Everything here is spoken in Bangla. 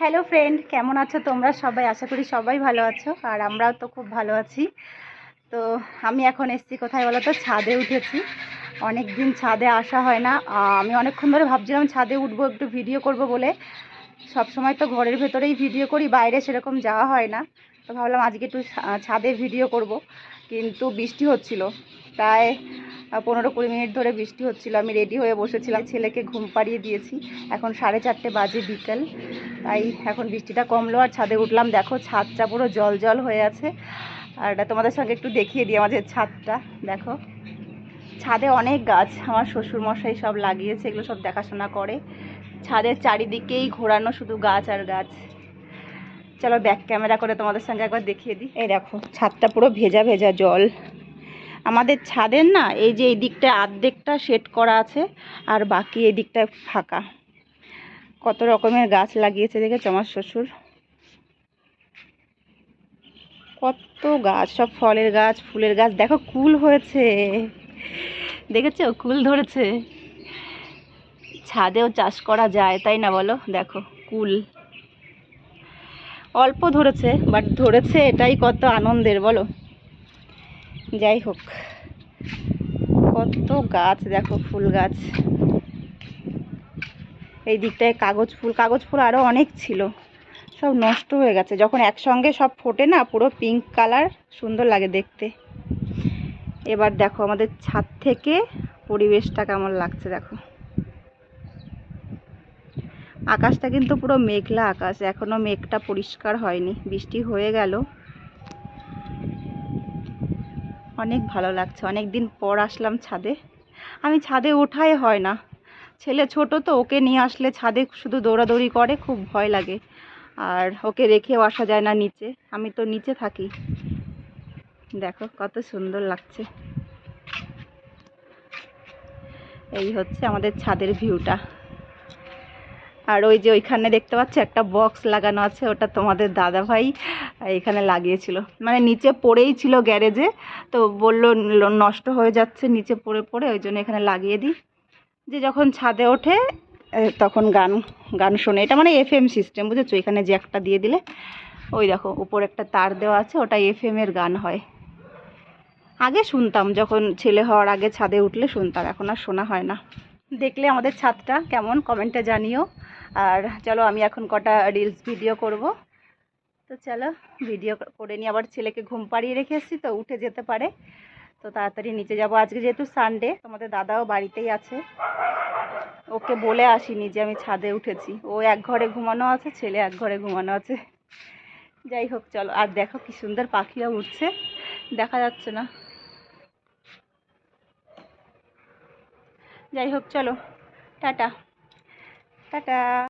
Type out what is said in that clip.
হ্যালো ফ্রেন্ড কেমন আছো তোমরা? সবাই, আশা করি সবাই ভালো আছো। আর আমরাও তো খুব ভালো আছি। তো আমি এখন এসেছি কোথায় বলো তো? ছাদে উঠেছি। অনেক দিন ছাদে আসা হয় না। আমি অনেকক্ষণ ধরে ভাবছিলাম ছাদে উঠবো, একটু ভিডিও করব বলে। সব সময় তো ঘরের ভেতরেই ভিডিও করি, বাইরে সেরকম যাওয়া হয় না। তো ভাবলাম আজকে একটু ছাদে ভিডিও করব। কিন্তু বৃষ্টি হচ্ছিল। প্রায় পনেরো কুড়ি মিনিট ধরে বৃষ্টি হচ্ছিল। আমি রেডি হয়ে বসেছিলাম। ছেলেকে ঘুম পাড়িয়ে দিয়েছি। এখন সাড়ে চারটে বাজে বিকেল। তাই এখন বৃষ্টিটা কমলো আর ছাদে উঠলাম। দেখো, ছাদটা পুরো জল জল হয়ে আছে। আর এটা তোমাদের সঙ্গে একটু দেখিয়ে দিই আমাদের ছাদটা। দেখো, ছাদে অনেক গাছ। আমার শ্বশুর মশাই সব লাগিয়েছে। এগুলো সব দেখাশোনা করে। ছাদের চারিদিকেই ঘোরানো শুধু গাছ আর গাছ। চলো ব্যাক ক্যামেরা করে তোমাদের সঙ্গে একবার দেখিয়ে দিই। এই দেখো, ছাদটা পুরো ভেজা ভেজা জল। আমাদের ছাদের না, এই যে এই দিকটা আর্ধেকটা সেট করা আছে, আর বাকি এই দিকটা ফাঁকা। কত রকমের গাছ লাগিয়েছে দেখেছ আমার শ্বশুর? কত গাছ, সব ফলের গাছ, ফুলের গাছ। দেখো, কুল হয়েছে। দেখেছ? কুল ধরেছে। ছাদেও চাষ করা যায়, তাই না বলো? দেখো, কুল। অল্প ধরেছে বাট ধরেছে এটাই কত আনন্দের, বলো। যাই হোক, কত গাছ, দেখো ফুল গাছ। এই দিকটায় কাগজ ফুল কাগজ ফুল আরও অনেক ছিল। সব নষ্ট হয়ে গেছে। যখন একসঙ্গে সব ফোটে না, পুরো পিঙ্ক কালার সুন্দর লাগে দেখতে। এবার দেখো আমাদের ছাদ থেকে পরিবেশটা কেমন লাগছে, দেখো। আকাশটা কিন্তু পুরো মেঘলা আকাশ, এখনও মেঘটা পরিষ্কার হয়নি, বৃষ্টি হয়ে গেল। অনেক ভালো লাগছে অনেক দিন পর আসলাম ছাদে। আমি ছাদে ওঠাই হয় না। ছেলে ছোট তো, ওকে নিয়ে আসলে ছাদে শুধু দৌড়াদৌড়ি করে, খুব ভয় লাগে। আর ওকে রেখেও আসা যায় না নিচে, আমি তো নিচে থাকি। দেখো কত সুন্দর লাগছে। এই হচ্ছে আমাদের ছাদের ভিউটা। আর ওই যে ওইখানে দেখতে পাচ্ছ, একটা বক্স লাগানো আছে, ওটা তোমাদের দাদা ভাই এখানে লাগিয়েছিল। মানে নিচে পড়েই ছিল গ্যারেজে তো বলল নষ্ট হয়ে যাচ্ছে, নিচে পড়ে পড়ে, ওই জন্য এখানে লাগিয়ে দিই। যে যখন ছাদে ওঠে তখন গান গান শোনে। এটা মানে এফএম সিস্টেম বুঝেছ? এখানে যে একটা দিয়ে দিলে, ওই দেখো, উপরে একটা তার দেওয়া আছে, ওটা এফএম এর গান হয়। আগে শুনতাম, যখন ছেলে হওয়ার আগে ছাদে উঠলে শুনতাম, এখন আর শোনা হয় না। দেখলে আমাদের ছাদটা কেমন কমেন্টে জানিও। আর চলো, আমি এখন কটা রিলস ভিডিও করব। তো চলো ভিডিও করে নিয়ে আবার ছেলেকে ঘুম পাড়িয়ে রেখে এসেছি, তো উঠে যেতে পারে। তো তাড়াতাড়ি নিচে যাব। আজকে যেহেতু সানডে তোমাদের দাদাও বাড়িতেই আছে। ওকে বলে আসিনি যে আমি ছাদে উঠেছি। ও এক ঘরে ঘুমানো আছে, ছেলে এক ঘরে ঘুমানো আছে। যাই হোক, চলো। আর দেখো কি সুন্দর পাখিরা উঠছে। দেখা যাচ্ছে না। যাই হোক, চলো। টাটা। টাটা